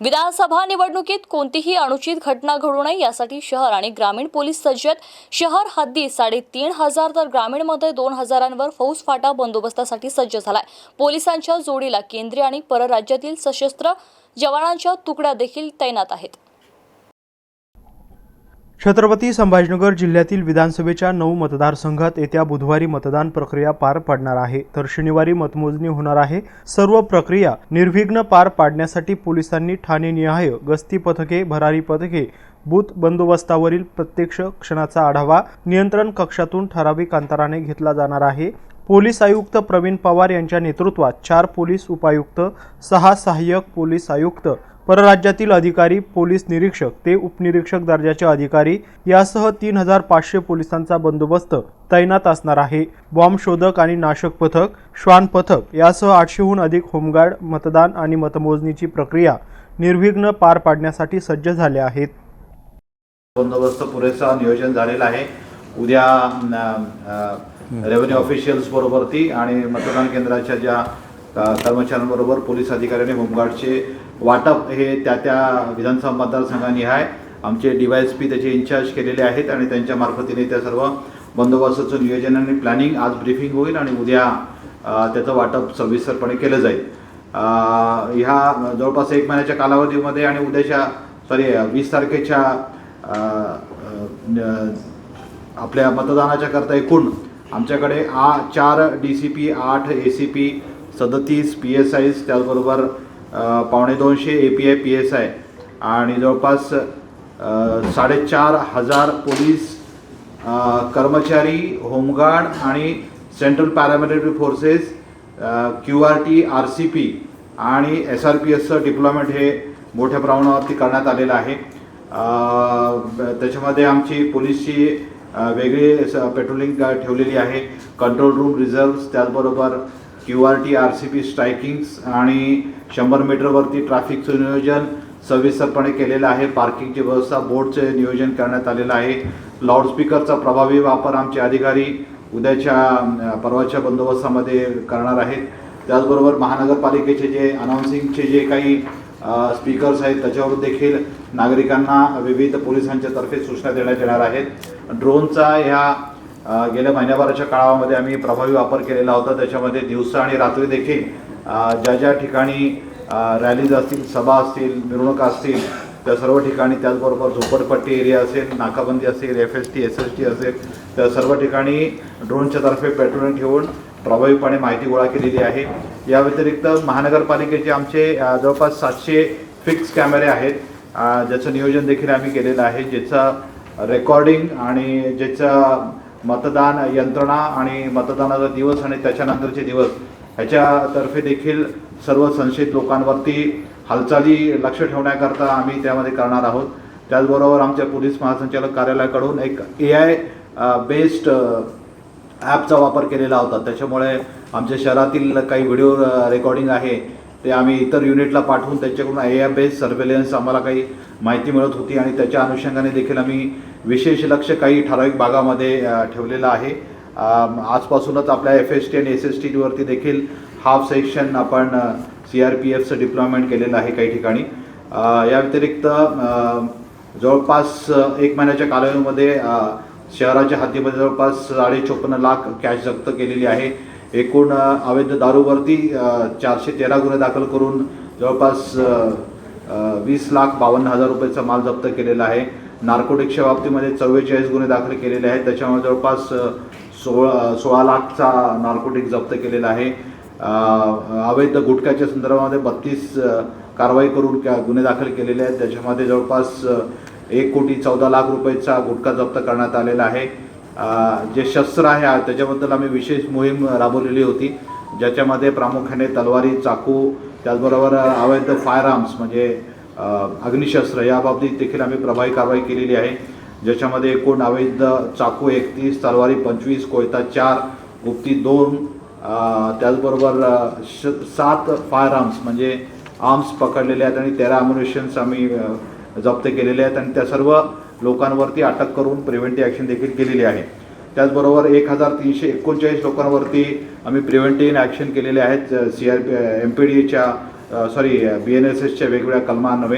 विधानसभा निवडणुकीत कोणतीही अनुचित घटना घडू नये यासाठी शहर आणि ग्रामीण पोलीस सज्ज आहेत शहर हद्दीत साडेतीन हजार तर ग्रामीणमध्ये दोन हजारांवर फौजफाटा बंदोबस्तासाठी सज्ज झालाय. पोलिसांच्या जोडीला केंद्रीय आणि परराज्यातील सशस्त्र जवानांच्या तुकड्या देखील तैनात आहेत. छत्रपती संभाजीनगर जिल्ह्यातील विधानसभेच्या नऊ मतदारसंघात येत्या बुधवारी मतदान प्रक्रिया पार पडणार आहे. तर शनिवारी मतमोजणी होणार आहे. सर्व प्रक्रिया निर्विघ्न पार पाडण्यासाठी पोलिसांनी ठाणेनिहाय गस्ती पथके भरारी पथके बूथ बंदोबस्तावरील प्रत्यक्ष क्षणाचा आढावा नियंत्रण कक्षातून ठराविक अंतराने घेतला जाणार आहे. पोलीस आयुक्त प्रवीण पवार यांच्या नेतृत्वात चार पोलीस उपायुक्त सहा सहाय्यक पोलीस आयुक्त परराज्यातील अधिकारी पोलीस निरीक्षक ते उपनिरीक्षक दर्जाचे अधिकारी यासह तीन हजार पाचशे पोलिसांचा बंदोबस्त तैनात असणार आहे. बॉम्ब शोधक आणि नाशक पथक श्वान पथक यासह आठशेहून अधिक होमगार्ड मतदान आणि मतमोजणीची प्रक्रिया निर्विघ्न पार पाडण्यासाठी सज्ज झाले आहेत. बंदोबस्त पुरेसा नियोजन झालेलं आहे. उद्या रेव्हेन्यू ऑफिशियल्स बरोबरती आणि मतदान केंद्राच्या ज्या कर्मचाऱ्यांबरोबर पोलीस अधिकाऱ्यांनी होमगार्डचे वाटप हे त्या त्या विधानसभा मतदारसंघानी आहे. आमचे एस पी त्याचे इन्चार्ज केलेले आहेत आणि त्यांच्या मार्फतीने त्या सर्व बंदोबस्ताचं नियोजन आणि प्लॅनिंग आज ब्रीफिंग होईल आणि उद्या त्याचं वाटप सविस्तरपणे केलं जाईल. ह्या जवळपास एक महिन्याच्या कालावधीमध्ये आणि उद्याच्या सॉरी वीस तारखेच्या आपल्या मतदानाच्या करता एकूण आमच्याकडे आ चार डी सी पी आठ ए सी पी सदतीस पी एस आयज त्याचबरोबर पावणे दोनशे A P I P S I आणि जवळपास साडेचार हजार पोलीस कर्मचारी होमगार्ड आणि central paramilitary forces Q R T R C P आणि एस आर पी एसचं डिप्लॉयमेंट हे मोठ्या प्रमाणावरती करण्यात आलेलं आहे. त्याच्यामध्ये आमची पोलीसची वेगळी पेट्रोलिंग ठेवलेली आहे. कंट्रोल रूम रिझर्व्स त्याचबरोबर Q R T R C P strikings आणि शंभर मीटरवरती ट्रॅफिकचं नियोजन सविस्तरपणे केलेलं आहे. पार्किंगची व्यवस्था बोर्डचे नियोजन करण्यात आलेलं आहे. लाऊडस्पीकरचा प्रभावी वापर आमचे अधिकारी उद्याच्या परवाच्या बंदोबस्तामध्ये करणार आहेत. त्याचबरोबर महानगरपालिकेचे जे अनाऊन्सिंगचे जे काही स्पीकर्स आहेत त्याच्यावर देखील नागरिकांना विविध पोलिसांच्या तर्फे सूचना देण्यात येणार आहेत. ड्रोनचा ह्या गेल्या महिन्याभराच्या काळामध्ये आम्ही प्रभावी वापर केलेला होता. त्याच्यामध्ये दिवसा आणि रात्री देखील ज्या ज्या ठिकाणी रॅलीज असतील सभा असतील मिरवणुका असतील त्या सर्व ठिकाणी त्याचबरोबर झोपडपट्टी एरिया असेल नाकाबंदी असेल F S T S S T असेल त्या सर्व ठिकाणी ड्रोनच्या तर्फे पेट्रोलिंग ठेवून प्रभावीपणे माहिती गोळा केलेली आहे. या व्यतिरिक्त महानगरपालिकेचे आमचे जवळपास सातशे फिक्स कॅमेरे आहेत. ज्याचं नियोजन देखील आम्ही केलेलं आहे ज्याचं रेकॉर्डिंग आणि ज्याचं मतदान यंत्रणा आणि मतदानाचा दिवस आणि त्याच्यानंतरचे दिवस ह्याच्यातर्फे देखील सर्व संशयित लोकांवरती हालचाली लक्ष ठेवण्याकरता आम्ही त्यामध्ये करणार आहोत. त्याचबरोबर आमच्या पोलीस महासंचालक कार्यालयाकडून एक ए आय बेस्ड ॲपचा वापर केलेला होता. त्याच्यामुळे आमच्या शहरातील काही व्हिडिओ रेकॉर्डिंग आहे ते आम्ही इतर युनिटला पाठवून त्यांच्याकडून ए आय बेस्ड सर्वेलन्स आम्हाला काही माहिती मिळत होती आणि त्याच्या अनुषंगाने देखील आम्ही विशेष लक्ष काही ठराविक भागामध्ये ठेवलेलं आहे. आजपासूनच आपल्या एफ एस टी आणि एस एस टीवरती देखील हाफ सेक्शन आपण सी आर पी एफचं डिप्लॉयमेंट केलेलं आहे काही ठिकाणी. या व्यतिरिक्त जवळपास एक महिन्याच्या कालावधीमध्ये शहराच्या हद्दीमध्ये जवळपास साडे चोपन्न लाख कॅश जप्त केलेली आहे. एकूण अवैध दारूवरती चारशे तेरा गुन्हे दाखल करून जवळपास वीस लाख बावन्न हजार रुपयेचा माल जप्त केलेला आहे. नार्कोटिक्सच्या बाबतीमध्ये चव्वेचाळीस गुन्हे दाखल केलेले आहेत. त्याच्यामुळे जवळपास सोळा सोळा लाखचा नार्कोटिक जप्त केलेला आहे. अवैध गुटख्याच्या संदर्भामध्ये बत्तीस कारवाई करून त्या गुन्हे दाखल केलेले आहेत. त्याच्यामध्ये जवळपास एक कोटी चौदा लाख रुपयाचा गुटखा जप्त करण्यात आलेला आहे. जे शस्त्र आहे त्याच्याबद्दल आम्ही विशेष मोहीम राबवलेली होती. ज्याच्यामध्ये प्रामुख्याने तलवारी चाकू त्याचबरोबर अवैध फायर आर्म्स म्हणजे अग्निशस्त्र या बाबतीत देखील आम्ही प्रभावी कारवाई केलेली आहे. ज्याच्यामध्ये एकूण अवैध चाकू एकतीस तलवारी पंचवीस कोयता चार गुप्ती दोन त्याचबरोबर श सात फायर आर्म्स म्हणजे आर्म्स पकडलेले आहेत आणि तेरा अम्युनिशन्स आम्ही जप्त केलेले आहेत आणि त्या सर्व लोकांवरती अटक करून प्रिव्हेंटिव्ह ॲक्शन देखील केलेली आहे. त्याचबरोबर एक हजार तीनशे एकोणचाळीस लोकांवरती आम्ही प्रिव्हेंटिव्ह ॲक्शन केलेले आहेत. C R P M P डीच्या सॉरी बी एन एस एसच्या वेगवेगळ्या कलमांनवे